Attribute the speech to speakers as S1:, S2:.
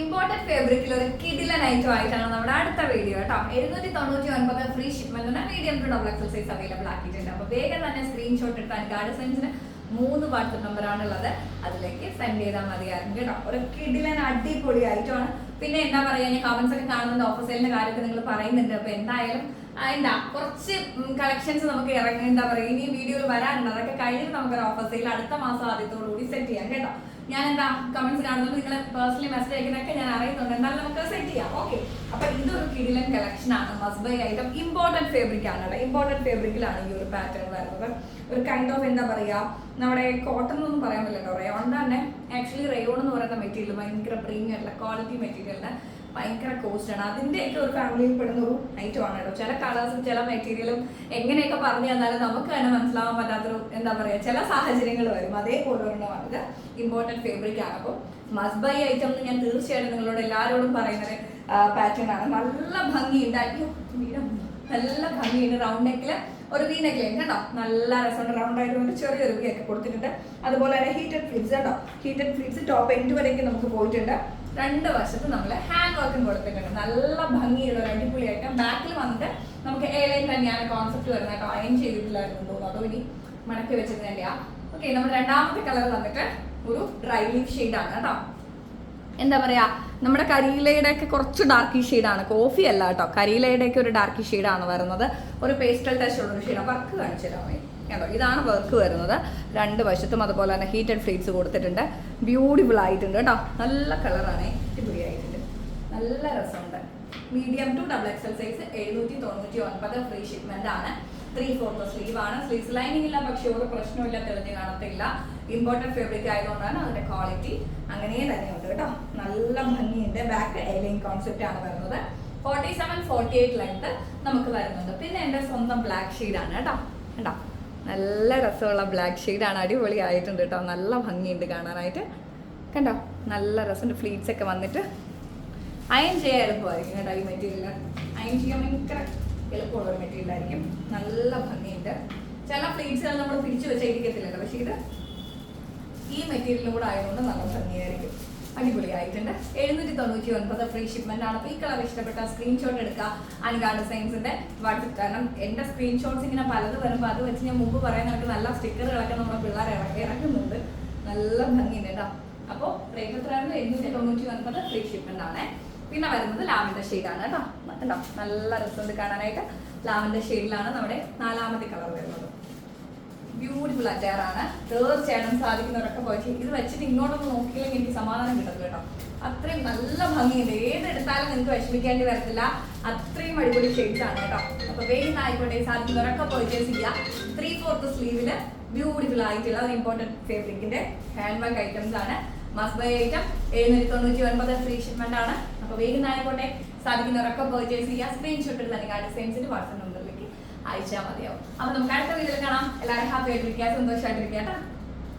S1: Important ഫേബ്രിക്കിൽ ഒരു കിഡിലൻ item ആയിട്ടാണ് നമ്മുടെ അടുത്ത വീഡിയോ കേട്ടോ. എഴുന്നൂറ്റി തൊണ്ണൂറ്റി ഒൻപത് free shipment medium to double XL size available ആക്കിയിട്ടുണ്ട്. അപ്പോൾ വേഗം തന്നെ സ്ക്രീൻഷോട്ട് എടുത്താൽ ഗാർഡ് സൈൻസിന് മൂന്ന് വാട്സപ്പ് നമ്പർ ഉള്ളത്. അതിലേക്ക് സെൻഡ് ചെയ്താൽ മതിയായിരുന്നു കേട്ടോ. ഒരു കിഡിലൻ അടിപൊളി ആയിട്ടാണ് പിന്നെ എന്താ പറയുക ഞാൻ കമൻസ് ഒക്കെ കാണുന്നുണ്ട് ഓഫർ കാര്യമൊക്കെ നിങ്ങൾ പറയുന്നുണ്ട്. അപ്പൊ എന്തായാലും എന്താ കുറച്ച് കളക്ഷൻസ് നമുക്ക് ഇറങ്ങി എന്താ പറയുക ഇനി വീഡിയോയിൽ വരാനുണ്ട്. അതൊക്കെ കഴിഞ്ഞിട്ട് നമുക്കൊരു ഓഫർ സെയിൽ അടുത്ത മാസം ആദ്യത്തോടു കൂടി സെറ്റ് ചെയ്യാം കേട്ടോ. ഞാൻ എന്താ കമൻസ് കാണുന്നുണ്ട്. നിങ്ങൾ പേഴ്സണലി മെസ്സേജ് അയക്കുന്നൊക്കെ ഞാൻ അറിയുന്നുണ്ട്. എന്നാലും നമുക്ക് സെറ്റ് ചെയ്യാം. ഓക്കെ ഇതൊരു കിടിലൻ കളക്ഷൻ ആണ്. ബൈ ഐറ്റം ഇമ്പോർട്ടന്റ് ഫേബ്രിക് ആണ് കേട്ടോ. ഇമ്പോർട്ടന്റ് ഫേബ്രിക്കിലാണ് ഈ ഒരു പാറ്റേൺ വരുന്നത്. ഒരു കൈൻഡ് ഓഫ് എന്താ പറയുക നമ്മുടെ കോട്ടൺ എന്നൊന്നും പറയാൻ പറ്റില്ല റയോൺ തന്നെ ആക്ച്വലി റയോൺ എന്ന് പറയുന്ന മെറ്റീരിയൽ ഭയങ്കര പ്രീമിയം അല്ല ക്വാളിറ്റി മെറ്റീരിയലിന് ഭയങ്കര കോസ്റ്റ് ആണ്. അതിന്റെയൊക്കെ ഒരു ഫാമിലിയിൽ പെടുന്ന ഒരു ഐറ്റം ആണ് കേട്ടോ. ചില കളേഴ്സും ചില മെറ്റീരിയലും എങ്ങനെയൊക്കെ പറഞ്ഞു തന്നാലും നമുക്ക് തന്നെ മനസ്സിലാവാൻ പറ്റാത്തൊരു എന്താ പറയുക ചില സാഹചര്യങ്ങൾ വരും. അതേപോലെ ഒരെണ്ണമാണ് ഇത്. ഇമ്പോർട്ടന്റ് ഫാബ്രിക് ആണ്. അപ്പോൾ മസ്റ്റ് ബൈ ഐറ്റം എന്ന് ഞാൻ തീർച്ചയായിട്ടും നിങ്ങളോട് എല്ലാവരോടും പറയുന്നത് പാറ്റേൺ ആണ്. നല്ല ഭംഗിയുണ്ട്. അയ്യോ വീരം. നല്ല ഭംഗിയുണ്ട്. റൗണ്ട് നെക്കിൽ ഒരു വി നെക്ക് കേട്ടോ നല്ല രസമുണ്ട്. റൗണ്ട് ആയിട്ട് കൊണ്ട് ചെറിയൊരു വി ഒക്കെ കൊടുത്തിട്ടുണ്ട്. അതുപോലെ തന്നെ ഹീറ്റഡ് ഫ്ലിപ്സ് കേട്ടോ ഹീറ്റഡ് ഫ്ലിപ്സ് ടോപ്പ് എൻഡ് വരേക്ക് നമുക്ക് പോയിട്ടുണ്ട്. രണ്ട് വശത്ത് നമ്മൾ ഹാൻഡ് വർക്കും കൊടുത്തിട്ടുണ്ട്. നല്ല ഭംഗിയുള്ള ഒരു അടിപൊളിയായിട്ട് ബാക്കിൽ വന്നിട്ട് നമുക്ക് ഏലൈൻ ലൈൻ തന്നെയാണ് കോൺസെപ്റ്റ് വരുന്നത് കേട്ടോ. അയൺ ചെയ്തിട്ടില്ലായിരുന്നു തോന്നുന്നു. അതോ ഇനി മടക്കി വെച്ചിരുന്നില്ല ഓക്കെ നമ്മുടെ രണ്ടാമത്തെ കളർ വന്നിട്ട് ഒരു ഡ്രൈ ലീഫ് ഷെയ്ഡാണ് കേട്ടോ. എന്താ പറയാ നമ്മുടെ കരിയിലയുടെ ഒക്കെ കുറച്ച് ഡാർക്കി ഷെയ്ഡാണ് കോഫി അല്ല കേട്ടോ. കരിയിലയുടെ ഒക്കെ ഒരു ഡാർക്ക് ഷെയ്ഡാണ് വരുന്നത്. ഒരു പേസ്റ്റൽ ടച്ച് ഉള്ള ഒരു ഷെയ്ഡ് വർക്ക് കാണിച്ചു തരാൻ കേട്ടോ ഇതാണ് വർക്ക് വരുന്നത്. രണ്ട് വശത്തും അതുപോലെ തന്നെ ഹീറ്റഡ് ഫ്ലീറ്റ്സ് കൊടുത്തിട്ടുണ്ട്. ബ്യൂട്ടിഫുൾ ആയിട്ടുണ്ട് കേട്ടോ. നല്ല കളറാണ് അടിപൊളിയായിട്ടുണ്ട്. നല്ല രസമുണ്ട്. Medium to double XL size എഴുന്നൂറ്റി തൊണ്ണൂറ്റി ഒൻപത് ഫ്രീ ഷിപ്മെന്റ് ആണ്. ത്രീ ഫോർത്ത് സ്ലീവ് ആണ്. സ്ലീവ്സ് ലൈനിങ് ഇല്ല പക്ഷെ ഒരു പ്രശ്നമില്ല തെളിഞ്ഞ് കാണത്തില്ല. ഇമ്പോർട്ടന്റ് ഫാബ്രിക് ആയതുകൊണ്ടാണ് അതിന്റെ ക്വാളിറ്റി അങ്ങനെ തന്നെയുണ്ട് കേട്ടോ. നല്ല ഭംഗിയുണ്ട്. ബാക്ക് എലൈൻ കോൺസെപ്റ്റ് ആണ് വരുന്നത്. Forty seven forty eight length നമുക്ക് വരുന്നുണ്ട്. പിന്നെ എന്റെ സ്വന്തം ബ്ലാക്ക് ഷെയ്ഡാണ് കേട്ടോ. കേട്ടോ നല്ല രസമുള്ള ബ്ലാക്ക് ഷെയ്ഡാണ് അടിപൊളി ആയിട്ടുണ്ട് കേട്ടോ. നല്ല ഭംഗിയുണ്ട് കാണാനായിട്ട്. കണ്ടോ? നല്ല രസമുണ്ട്. ഫ്ലീറ്റ്സ് ഒക്കെ വന്നിട്ട് അയൺ ചെയ്യാൻ എളുപ്പമായിരിക്കും കേട്ടോ ഈ മെറ്റീരിയൽ അയൺ ചെയ്യാൻ ഭയങ്കര എളുപ്പമുള്ള മെറ്റീരിയൽ ആയിരിക്കും. നല്ല ഭംഗിയുണ്ട്. ചില പ്ലേറ്റ്സുകൾ നമ്മൾ പിരിച്ചു വെച്ചിരിക്കത്തില്ലല്ലോ പക്ഷേ ഇത് ഈ മെറ്റീരിയലും കൂടെ ആയതുകൊണ്ട് നല്ല ഭംഗിയായിരിക്കും. അടിപൊളിയായിട്ടുണ്ട്. എഴുന്നൂറ്റി തൊണ്ണൂറ്റി ഒൻപത് ഫ്രീ ഷിപ്മെന്റ് ആണ്. അപ്പോൾ ഈ കളർ ഇഷ്ടപ്പെട്ട സ്ക്രീൻഷോട്ട് എടുക്കുക. അനികാ ഡിസൈൻസിന്റെ വാട്സപ്പ് കാരണം എന്റെ സ്ക്രീൻഷോട്ട്സ് ഇങ്ങനെ പലത് വരുമ്പോൾ അത് വെച്ച് ഞാൻ മുമ്പ് പറയാൻ നമുക്ക് നല്ല സ്റ്റിക്കറുകളൊക്കെ നമ്മുടെ പിള്ളേർ ഇറക്കി ഇറക്കുന്നുണ്ട്. നല്ല ഭംഗിയുണ്ട് കേട്ടോ. അപ്പോൾ റേറ്റ് എഴുന്നൂറ്റി തൊണ്ണൂറ്റി ഒൻപത് ഫ്രീ ഷിപ്മെന്റ് ആണ്. പിന്നെ വരുന്നത് ലാവൻഡർ ഷെയ്ഡാണ് കേട്ടോ. കണ്ടോ? നല്ല രസമുണ്ട് കാണാനായിട്ട്. ലാവൻഡർ ഷെയ്ഡിലാണ് നമ്മുടെ നാലാമത്തെ കളർ വരുന്നത്. ബ്യൂട്ടിഫുൾ അറ്റയറാണ് തീർച്ചയായിട്ടും സാധിക്കുന്നവരൊക്കെ പോയി ഇത് വെച്ചിട്ട് ഇങ്ങോട്ടൊന്ന് നോക്കിയില്ലെങ്കിൽ എനിക്ക് സമാധാനം കിട്ടത്തില്ല കേട്ടോ. അത്രയും നല്ല ഭംഗിയുണ്ട്. ഏതെടുത്താലും നിങ്ങൾക്ക് വിഷമിക്കേണ്ടി വരത്തില്ല. അത്രയും അടിപൊളി ഷെയ്ഡ്സ് ആണ് കേട്ടോ. അപ്പൊ വേഗം ആയിക്കോട്ടെ. സാധിക്കുന്നവരൊക്കെ പർച്ചേസ് ചെയ്യുക ത്രീ ഫോർത്ത് സ്ലീവിൽ ബ്യൂട്ടിഫുൾ ആയിട്ടുള്ള ഒരു ഇമ്പോർട്ടന്റ് ഫേബ്രിക്കിന്റെ ഹാൻഡ് ബാഗ് ഐറ്റംസ് ആണ്. മസ്റ്റ് ബൈ ഐറ്റം എഴുന്നൂറ്റി തൊണ്ണൂറ്റി ഒൻപത് ഫ്രീ ഷിപ്മെന്റ് ആണ്. അപ്പൊ വേഗം ആയിക്കോട്ടെ സാധിക്കുന്നവരൊക്കെ പർച്ചേസ് ചെയ്യുക സ്ക്രീൻഷോട്ട് തന്നെ അല്ലെങ്കിൽ ആ വാട്സപ്പ് നമ്പറിലേക്ക് അയച്ചാൽ മതിയാവും. അപ്പൊ നമുക്ക് അടുത്ത വീട്ടിൽ കാണാം. എല്ലാവരും ഹാപ്പി ആയിട്ടിരിക്കുക സന്തോഷമായിട്ടിരിക്കുക കേട്ടോ.